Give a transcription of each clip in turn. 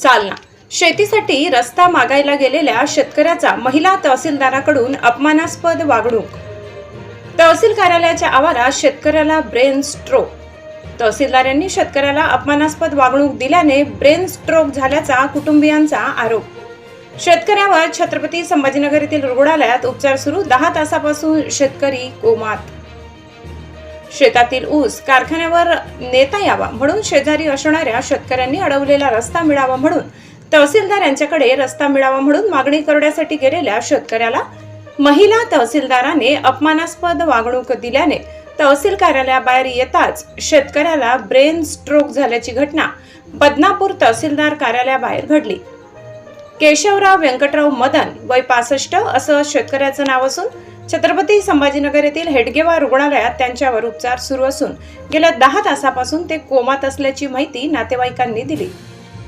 जालना शेतीसाठी रस्ता मागायला गेलेल्या शेतकऱ्याचा महिला तहसीलदाराकडून अपमानास्पद वागणूक. तहसील कार्यालयाच्या आवारात शेतकऱ्याला ब्रेन स्ट्रोक. तहसीलदार यांनी शेतकऱ्याला अपमानास्पद वागणूक दिल्याने ब्रेन स्ट्रोक झाल्याचा कुटुंबियांचा आरोप. शेतकऱ्यावर छत्रपती संभाजीनगर येथील रुग्णालयात उपचार सुरू दहा तासापासून शेतकरी कोमात. शेतातील ऊस कारखान्यावर नेता यावा म्हणून शेजारी असणाऱ्या शेतकऱ्यांनी अडवलेला रस्ता मिळावा म्हणून तहसीलदार यांच्याकडे रस्ता मिळावा म्हणून मागणी करण्यासाठी गेलेल्या शेतकऱ्याला महिला तहसीलदाराने अपमानास्पद वागणूक दिल्याने तहसील कार्यालयाबाहेर येताच शेतकऱ्याला ब्रेन स्ट्रोक झाल्याची घटना बदनापूर तहसीलदार कार्यालयाबाहेर घडली. केशवराव व्यंकटराव मदन वय पासष्ट असं शेतकऱ्याचं नाव असून छत्रपती संभाजीनगर येथील हेडगेवा रुग्णालयात त्यांच्यावर उपचार सुरू असून गेल्या दहा तासापासून ते कोमात असल्याची माहिती नातेवाईकांनी दिली.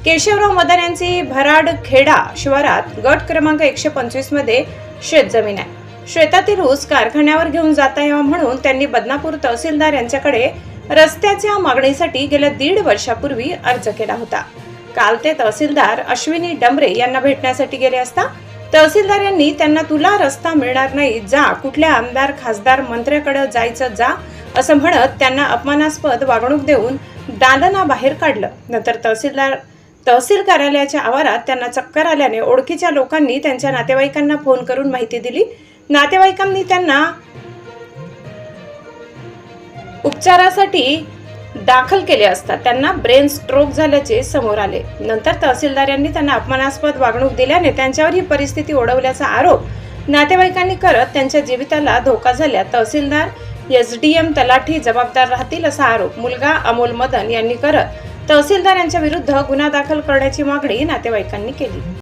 केशवराव मदन यांची भराड खेडा शिवारात गट क्रमांक एकशे पंचवीसमध्ये शेतजमीन आहे. शेतातील ऊस कारखान्यावर घेऊन जाता यावा म्हणून त्यांनी बदनापूर तहसीलदार यांच्याकडे रस्त्याच्या मागणीसाठी गेल्या दीड वर्षापूर्वी अर्ज केला होता. काल ते तहसीलदार अश्विनी डमरे यांना भेटण्यासाठी गेले असता तहसीलदार यांनी त्यांना तुला रस्ता मिळणार नाही. जा कुठल्या आमदार खासदार मंत्र्याकडे जायचं जा असं म्हणत त्यांना अपमानास्पद वागणूक देऊन दालना बाहेर काढलं. नंतर तहसीलदार तहसील कार्यालयाच्या आवारात त्यांना चक्कर आल्याने ओळखीच्या लोकांनी त्यांच्या नातेवाईकांना फोन करून माहिती दिली. नातेवाईकांनी त्यांना उपचारासाठी दाखल केले असता त्यांना ब्रेन स्ट्रोक झाल्याचे समोर आले. नंतर तहसीलदार यांनी त्यांना अपमानास्पद वागणूक दिल्याने त्यांच्यावर ही परिस्थिती ओढवल्याचा आरोप नातेवाईकांनी करत त्यांच्या जीविताला धोका झाल्या. तहसीलदार एस डी एम तलाठी जबाबदार राहतील असा आरोप मुलगा अमोल मदन यांनी करत तहसीलदार यांच्या विरुद्ध गुन्हा दाखल करण्याची मागणी नातेवाईकांनी केली.